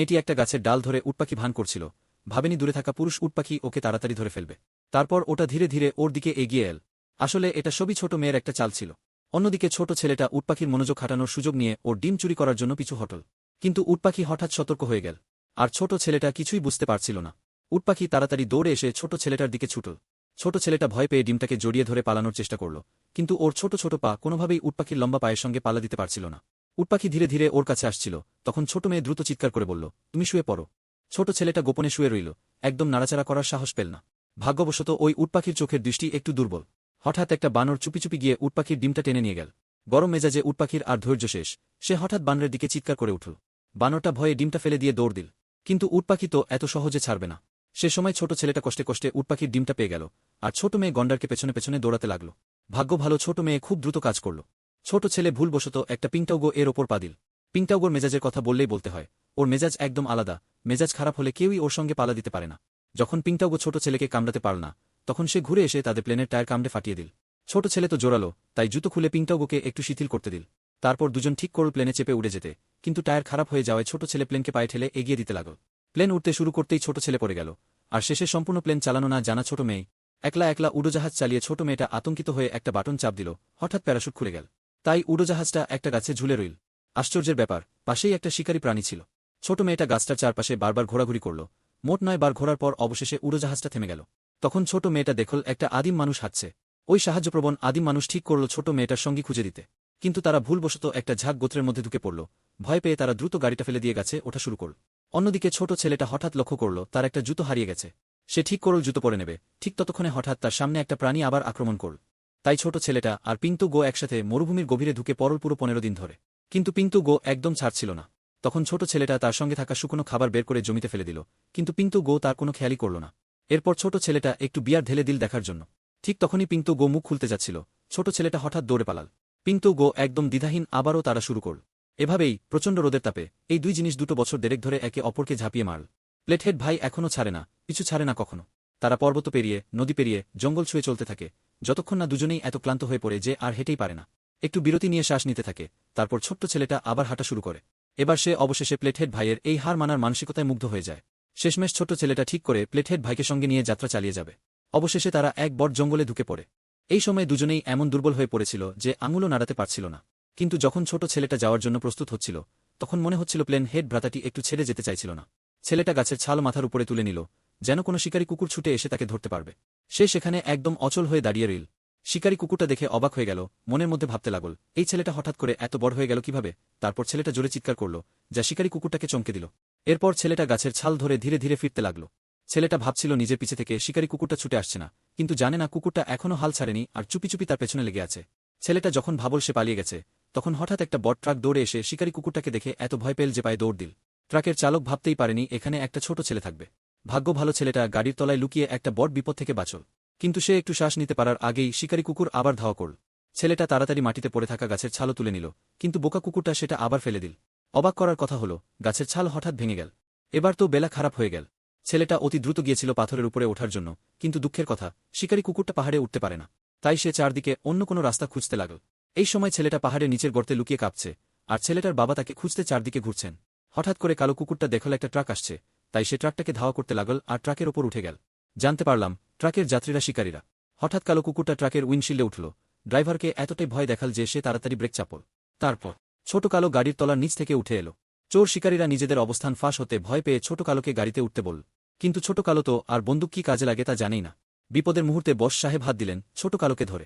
মেয়েটি একটা গাছের ডাল ধরে উটপাখি ভান করছিল। ভাবেনি দূরে থাকা পুরুষ উটপাখি ওকে তাড়াতাড়ি ধরে ফেলবে। তারপর ওটা ধীরে ধীরে ওর দিকে এগিয়ে এল। আসলে এটা সবই ছোট মেয়ের একটা চাল ছিল। অন্যদিকে ছোট ছেলেটা উটপাখির মনোযোগ হাঁটানোর সুযোগ নিয়ে ওর ডিম চুরি করার জন্য পিছু হটল। কিন্তু উটপাখি হঠাৎ সতর্ক হয়ে গেল। আর ছোট ছেলেটা কিছুই বুঝতে পারছিল না। উটপাখি তাড়াতাড়ি দৌড়ে এসে ছোট ছেলেটার দিকে ছুটল। ছোট ছেলেটা ভয় পেয়ে ডিমটাকে জড়িয়ে ধরে পালানোর চেষ্টা করল। কিন্তু ওর ছোট ছোট পা কোনোভাবেই উটপাখির লম্বা পায়ের সঙ্গে পালা দিতে পারছিল না। উটপাখি ধীরে ধীরে ওর কাছে আসছিল, তখন ছোট মেয়ে দ্রুত চিৎকার করে বলল, তুমি শুয়ে পড়ো। ছোট ছেলেটা গোপনে শুয়ে রইল, একদম নাড়াচাড়া করার সাহস পেল না। ভাগ্যবশত ওই উটপাখির চোখের দৃষ্টি একটু দুর্বল। হঠাৎ একটা বানর চুপি চুপি গিয়ে উটপাখির ডিমটা টেনে নিয়ে গেল। গরম মেজাজে উটপাখির আর ধৈর্য শেষ। সে হঠাৎ বানরের দিকে চিৎকার করে উঠল। বানরটা ভয়ে ডিমটা ফেলে দিয়ে দৌড় দিল। কিন্তু উটপাখি তো এত সহজে ছাড়বে না। সে সময় ছোট ছেলেটা কষ্টে কষ্টে উটপাখির ডিমটা পেয়ে গেল, আর ছোট মেয়ে গন্ডারকে পেছনে পেছনে দৌড়াতে লাগল। ভাগ্য ভালো ছোট মেয়ে খুব দ্রুত কাজ করল। ছোট ছেলে ভুলবশত একটা পিংটাউগো এর ওপর পা দিল। পিংটাউগোর মেজাজের কথা বললেই বলতে হয়, ওর মেজাজ একদম আলাদা, মেজাজ খারাপ হলে কেউই ওর সঙ্গে পালা দিতে পারে না। যখন পিংটাউগো ছোট ছেলেকে কামড়াতে পারল না, তখন সে ঘুরে এসে তাদের প্লেনের টায়ার কামড়ে ফাটিয়ে দিল। ছোট ছেলে তো জোরালো, তাই জুতো খুলে পিংটাউগোকে একটু শিথিল করতে দিল। তারপর দুজন ঠিক করল প্লেনে চেপে উড়ে যেতে, কিন্তু টায়ার খারাপ হয়ে যাওয়ায় ছোট ছেলে প্লেনকে পায়ে ঠেলে এগিয়ে দিতে লাগল। প্লেন উঠতে শুরু করতেই ছোট ছেলে পড়ে গেল, আর শেষে সম্পূর্ণ প্লেন চালানো না জানা ছোট মেয়ে, একলা একলা উড়োজাহাজ চালিয়ে ছোট মেয়েটা আতঙ্কিত হয়ে একটা বাটন চাপ দিল, হঠাৎ প্যারাশুট খুলে গেল। তাই উড়োজাহাজটা একটা গাছে ঝুলে রইল। আশ্চর্যের ব্যাপার, পাশেই একটা শিকারী প্রাণী ছিল। ছোট মেয়েটা গাছটার চারপাশে বারবার ঘোরাঘুরি করল। মোট নয় বার ঘোরার পর অবশেষে উড়োজাহাজটা থেমে গেল। তখন ছোট মেয়েটা দেখল একটা আদিম মানুষ হাঁটছে। ওই সাহায্যপ্রবণ আদিম মানুষ ঠিক করল ছোট মেয়েটার সঙ্গী খুঁজে দিতে। কিন্তু তারা ভুলবশত একটা ঝাঁক গোত্রের মধ্যে ঢুকে পড়ল। ভয় পেয়ে তারা দ্রুত গাড়িটা ফেলে দিয়ে গেছে ওঠা শুরু করল। অন্যদিকে ছোট ছেলেটা হঠাৎ লক্ষ্য করল, তার একটা জুতো হারিয়ে গেছে। সে ঠিক করল জুতো পরে নেবে। ঠিক ততক্ষণে হঠাৎ তার সামনে একটা প্রাণী আবার আক্রমণ করল। তাই ছোট ছেলেটা আর পিন্তু গো একসাথে মরুভূমির গভীরে ঢুকে পরল পুরো পনেরো দিন ধরে। কিন্তু পিন্তু গো একদম ছাড়ছিল না। তখন ছোট ছেলেটা তার সঙ্গে থাকা শুকনো খাবার বের করে জমিতে ফেলে দিল। কিন্তু পিন্তু গো তার কোনো খেয়ালই করল না। এরপর ছোট ছেলেটা একটু বিয়ার ঢেলে দিল দেখার জন্য। ঠিক তখনই পিন্তু গো মুখ খুলতে যাচ্ছিল। ছোট ছেলেটা হঠাৎ দৌড়ে পালাল। পিন্তু গো একদম দ্বিধাহীন আবারও তারা শুরু করল। এভাবেই প্রচণ্ড রোদের তাপে এই দুই জিনিস দুটো বছর দেরেক ধরে একে অপরকে ঝাঁপিয়ে মারল। প্লেটহেড ভাই এখনও ছাড়ে না পিছু ছাড়ে না কখনো। তারা পর্বত পেরিয়ে, নদী পেরিয়ে, জঙ্গল ছুঁয়ে চলতে থাকে। যতক্ষণ না দুজনেই এত ক্লান্ত হয়ে পড়ে যে আর হেঁটেই পারে না। একটু বিরতি নিয়ে শ্বাস নিতে থাকে, তারপর ছোট্ট ছেলেটা আবার হাঁটা শুরু করে। এবার সে অবশেষে প্লেটহেড ভাইয়ের এই হার মানার মানসিকতায় মুগ্ধ হয়ে যায়। শেষমেশ ছোট্ট ছেলেটা ঠিক করে প্লেটহেড ভাইকে সঙ্গে নিয়ে যাত্রা চালিয়ে যাবে। অবশেষে তারা এক বট জঙ্গলে ঢুকে পড়ে। এই সময় দুজনেই এমন দুর্বল হয়ে পড়েছিল যে আঙুলও নাড়াতে পারছিল না। কিন্তু যখন ছোট ছেলেটা যাওয়ার জন্য প্রস্তুত হচ্ছিল, তখন মনে হচ্ছিল প্লেন হেড ভ্রাতাটি একটু ছেড়ে যেতে চাইছিল না। ছেলেটা গাছের ছাল মাথার উপরে তুলে নিল যেন কোনো শিকারী কুকুর ছুটে এসে তাকে ধরতে পারবে। সে সেখানে একদম অচল হয়ে দাঁড়িয়ে রইল। শিকারী কুকুরটা দেখে অবাক হয়ে গেল, মনের মধ্যে ভাবতে লাগল, এই ছেলেটা হঠাৎ করে এত বড় হয়ে গেল কীভাবে? তারপর ছেলেটা জোরে চিৎকার করল, যা শিকারী কুকুরটাকে চমকে দিল। এরপর ছেলেটা গাছের ছাল ধরে ধীরে ধীরে ফিরতে লাগল। ছেলেটা ভাবছিল নিজের পিছে থেকে শিকারী কুকুরটা ছুটে আসছে না, কিন্তু জানে না কুকুরটা এখনও হাল ছাড়েনি আর চুপি চুপি তার পেছনে লেগে আছে। ছেলেটা যখন ভাবল সে পালিয়ে গেছে, তখন হঠাৎ একটা বট ট্রাক দৌড়ে এসে শিকারী কুকুরটাকে দেখে এত ভয় পেল যে পায়ে দৌড় দিল। ট্রাকের চালক ভাবতেই পারেনি এখানে একটা ছোট ছেলে থাকবে। ভাগ্য ভালো ছেলেটা গাড়ির তলায় লুকিয়ে একটা বট বিপদ থেকে বাঁচল। কিন্তু সে একটু শ্বাস নিতে পারার আগেই শিকারী কুকুর আবার ধাওয়া করল। ছেলেটা তাড়াতাড়ি মাটিতে পড়ে থাকা গাছের ছালও তুলে নিল, কিন্তু বোকা কুকুরটা সেটা আবার ফেলে দিল। অবাক করার কথা হল, গাছের ছাল হঠাৎ ভেঙে গেল। এবার তো বেলা খারাপ হয়ে গেল। ছেলেটা অতি দ্রুত গিয়েছিল পাথরের উপরে ওঠার জন্য, কিন্তু দুঃখের কথা, শিকারী কুকুরটা পাহাড়ে উঠতে পারে না। তাই সে চারদিকে অন্য কোনো রাস্তা খুঁজতে লাগল। এই সময় ছেলেটা পাহাড়ের নিচের গর্তে লুকিয়ে কাঁপছে, আর ছেলেটার বাবা তাকে খুঁজতে চারদিকে ঘুরছেন। হঠাৎ করে কালো কুকুরটা দেখল একটা ট্রাক আসছে তাই সে ট্রাকটাকে ধাওয়া করতে লাগল আর ট্রাকের ওপর উঠে গেল। জানতে পারলাম, ট্রাকের যাত্রীরা শিকারীরা। হঠাৎ কালো কুকুরটা ট্রাকের উইন্ডশিল্ডে উঠল। ড্রাইভারকে এতটাই ভয় দেখাল যে সে তাড়াতাড়ি ব্রেক চাপল। তারপর, ছোট কালো গাড়ির তলার নিচ থেকে উঠে এলো। চোর শিকারীরা নিজেদের অবস্থান ফাঁস হতে ভয় পেয়ে ছোট কালোকে গাড়িতে উঠতে বলল। কিন্তু ছোট কালো তো আর বন্দুক কি কাজে লাগে তা জানেই না। বিপদের মুহূর্তে বস সাহেব হাত দিলেন ছোট কালোকে ধরে।